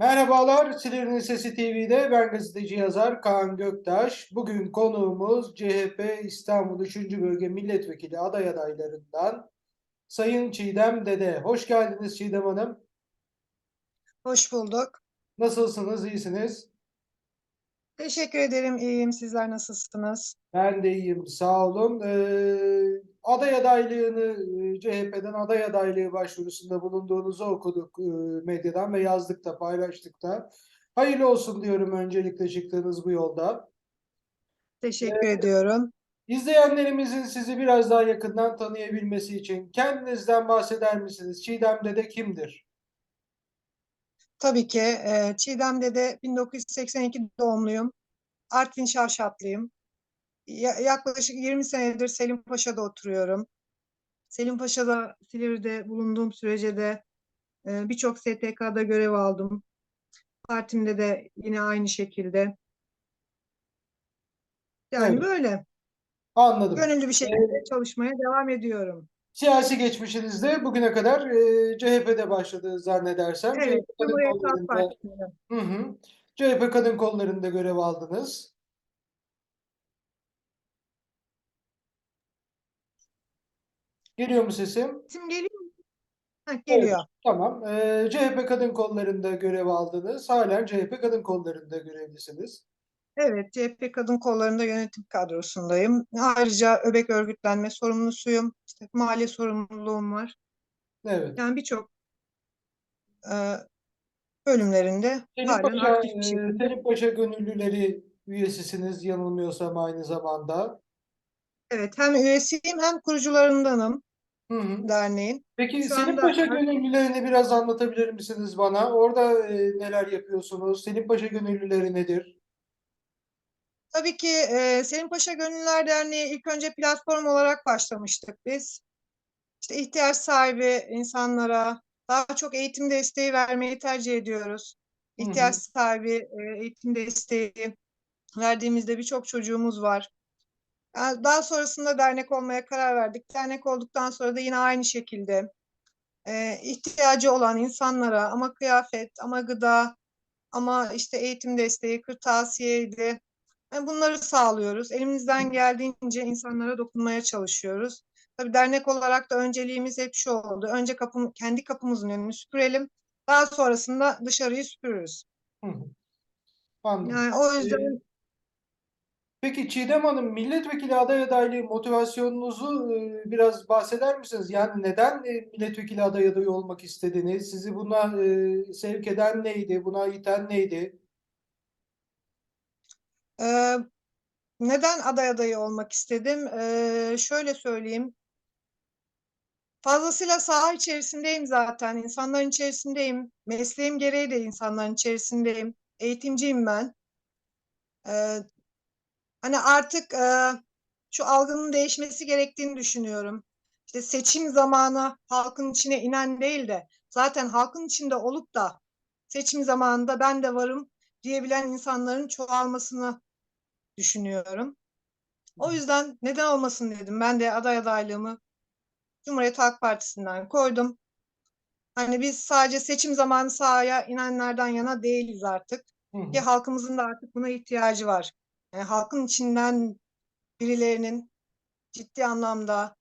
Merhabalar, Silivri'nin Sesi TV'de ben gazeteci yazar Kaan Göktaş. Bugün konuğumuz CHP İstanbul 3. Bölge Milletvekili aday adaylarından Sayın Çiğdem Dede. Hoş geldiniz Çiğdem Hanım. Hoş bulduk. Nasılsınız, iyisiniz? Teşekkür ederim. İyiyim. Sizler nasılsınız? Ben de iyiyim, sağ olun. Ee, aday adaylığını, CHP'den aday adaylığı başvurusunda bulunduğunuzu okuduk e, medyadan ve yazdık da paylaştık da. Hayırlı olsun diyorum öncelikle çıktığınız bu yolda. Teşekkür ediyorum. İzleyenlerimizin sizi biraz daha yakından tanıyabilmesi için kendinizden bahseder misiniz? Çiğdem Dede kimdir? Tabii ki e, Çiğdem Dede 1982 doğumluyum. Artvin Şavşatlıyım. Ya- yaklaşık 20 senedir Selimpaşa'da oturuyorum. Selimpaşa'da Silivri'de bulunduğum sürece de e, birçok STK'da görev aldım. Partimde de yine aynı şekilde. Yani Evet. böyle Anladım. gönüllü bir şekilde çalışmaya devam ediyorum. Siyasi geçmişinizde bugüne kadar e, CHP'de başladı zannedersem. Evet, CHP kadın kollarında, hı hı, CHP kadın kollarında görev aldınız. Geliyor mu sesim? Sesim geliyor mu? Heh, geliyor. Tamam. E, CHP kadın kollarında görev aldınız. Halen CHP kadın kollarında görevlisiniz. Evet, CHP Kadın Kolları'nda yönetim kadrosundayım. Ayrıca öbek örgütlenme sorumlusuyum. İşte mali sorumluluğum var. Evet. Yani birçok e, bölümlerinde Paşa, aktif bir e, şekilde. Selim Paşa Gönüllüleri üyesisiniz yanılmıyorsam aynı zamanda. Evet, hem üyesiyim hem kurucularındanım Hı hı. derneğin. Peki Şu Selim anda Paşa Gönüllülerini biraz anlatabilir misiniz bana? Orada e, neler yapıyorsunuz? Selim Paşa Gönüllüleri nedir? Tabii ki e, Selim Paşa Gönüllüler Derneği ilk önce platform olarak başlamıştık biz. İşte ihtiyaç sahibi insanlara daha çok eğitim desteği vermeyi tercih ediyoruz. Hı hı. İhtiyaç sahibi e, eğitim desteği verdiğimizde birçok çocuğumuz var. Daha sonrasında dernek olmaya karar verdik. Dernek olduktan sonra da yine aynı şekilde e, ihtiyacı olan insanlara ama kıyafet, ama gıda, ama işte eğitim desteği, kırtasiyeydi. Yani bunları sağlıyoruz. Elimizden geldiğince insanlara dokunmaya çalışıyoruz. Tabii dernek olarak da önceliğimiz hep şu oldu. Önce kapım, kendi kapımızın önünü süpürelim. Daha sonrasında dışarıyı süpürürüz. Hı hı. Anladım. Yani o yüzden Peki Çiğdem Hanım, milletvekili aday adaylığı motivasyonunuzu e, biraz bahseder misiniz? Yani neden e, milletvekili aday adayı olmak istediniz? Sizi buna e, sevk eden neydi? Buna iten neydi? Ee, neden aday adayı olmak istedim? Ee, şöyle söyleyeyim. Fazlasıyla saha içerisindeyim zaten. İnsanların içerisindeyim. Mesleğim gereği de insanların içerisindeyim. Eğitimciyim ben. Ee, hani artık e, şu algının değişmesi gerektiğini düşünüyorum. İşte seçim zamanı halkın içine inen değil de zaten halkın içinde olup da seçim zamanında ben de varım diyebilen insanların çoğalmasını düşünüyorum. O yüzden neden olmasın dedim. Ben de aday adaylığımı Cumhuriyet Halk Partisi'nden koydum. Hani biz sadece seçim zamanı sahaya inenlerden yana değiliz artık. Hı hı. Ki halkımızın da artık buna ihtiyacı var. Yani halkın içinden birilerinin ciddi anlamda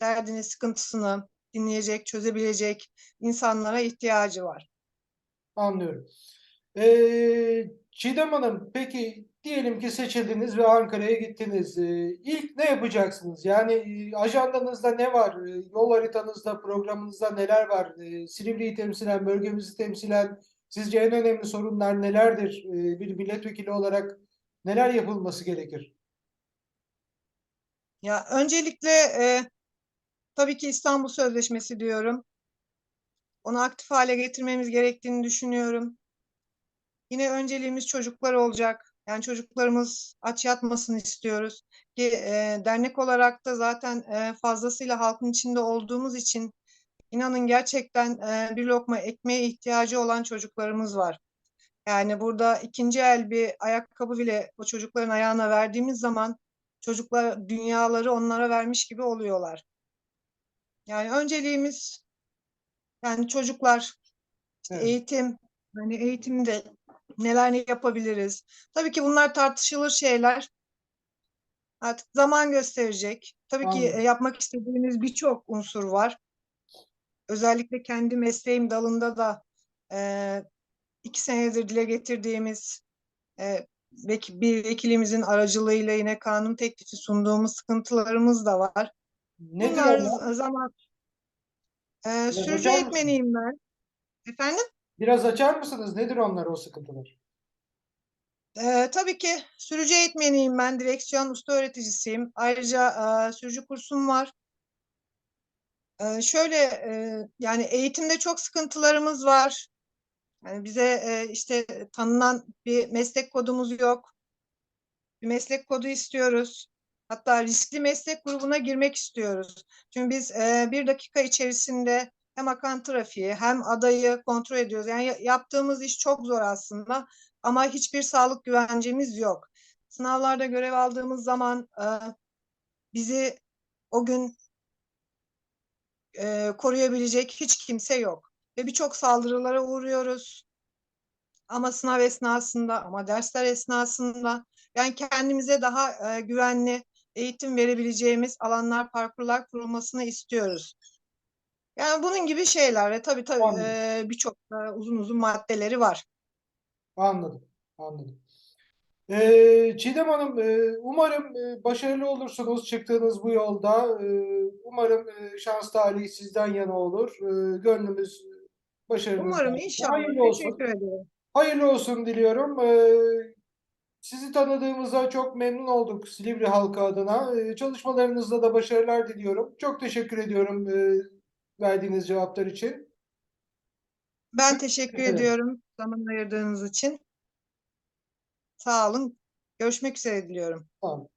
derdini, sıkıntısını dinleyecek, çözebilecek insanlara ihtiyacı var. Anlıyorum. Ee, Çiğdem Hanım, peki diyelim ki seçildiniz ve Ankara'ya gittiniz. Ee, ilk ne yapacaksınız? Yani e, ajandanızda ne var? Ee, yol haritanızda, programınızda neler var? Ee, Silivri'yi temsilen, bölgemizi temsilen sizce en önemli sorunlar nelerdir? Ee, bir milletvekili olarak neler yapılması gerekir? Ya öncelikle e, tabii ki İstanbul Sözleşmesi diyorum. Onu aktif hale getirmemiz gerektiğini düşünüyorum. Yine önceliğimiz çocuklar olacak. Yani çocuklarımız aç yatmasın istiyoruz. Ki e, dernek olarak da zaten e, fazlasıyla halkın içinde olduğumuz için inanın gerçekten e, bir lokma ekmeğe ihtiyacı olan çocuklarımız var. Yani burada ikinci el bir ayakkabı bile o çocukların ayağına verdiğimiz zaman çocuklar dünyaları onlara vermiş gibi oluyorlar. Yani önceliğimiz yani çocuklar, işte Evet. eğitim, Hani eğitimde neler ne yapabiliriz? Tabii ki bunlar tartışılır şeyler. Artık zaman gösterecek. Tabii ki Anladım. e, yapmak istediğimiz birçok unsur var. Özellikle kendi mesleğim dalında da e, iki senedir dile getirdiğimiz e, bir vekilimizin aracılığıyla yine kanun teklifi sunduğumuz sıkıntılarımız da var. Nedir Bunlar z- zaman e, sürücü eğitmeniyim ben. Efendim? Biraz açar mısınız? Nedir onlar o sıkıntılar? Ee, tabii ki sürücü eğitmeniyim ben, direksiyon usta öğreticisiyim. Ayrıca e, sürücü kursum var. Ee, şöyle e, yani eğitimde çok sıkıntılarımız var. Yani bize e, işte tanınan bir meslek kodumuz yok. Bir meslek kodu istiyoruz. Hatta riskli meslek grubuna girmek istiyoruz. Çünkü biz e, bir dakika içerisinde hem akan trafiği hem adayı kontrol ediyoruz. Yani ya- yaptığımız iş çok zor aslında ama hiçbir sağlık güvencemiz yok. Sınavlarda görev aldığımız zaman e, bizi o gün e, koruyabilecek hiç kimse yok. Ve birçok saldırılara uğruyoruz. Ama sınav esnasında, ama dersler esnasında yani kendimize daha e, güvenli eğitim verebileceğimiz alanlar, parkurlar kurulmasını istiyoruz. Yani bunun gibi şeyler ve tabii tabii Anladım. e, birçok e, uzun uzun maddeleri var. Anladım. Anladım. Ee, Çiğdem Hanım, e, umarım e, başarılı olursunuz çıktığınız bu yolda. E, umarım e, şans talihi sizden yana olur. E, gönlümüz başarınızda. Umarım inşallah. Hayırlı olsun. Teşekkür ederim. Hayırlı olsun diliyorum. Ee, sizi tanıdığımıza çok memnun olduk Silivri halkı adına. Ee, çalışmalarınızda da başarılar diliyorum. Çok teşekkür ediyorum e, verdiğiniz cevaplar için. Ben teşekkür ederim. ediyorum zaman ayırdığınız için. Sağ olun. Görüşmek üzere diliyorum. Tamam.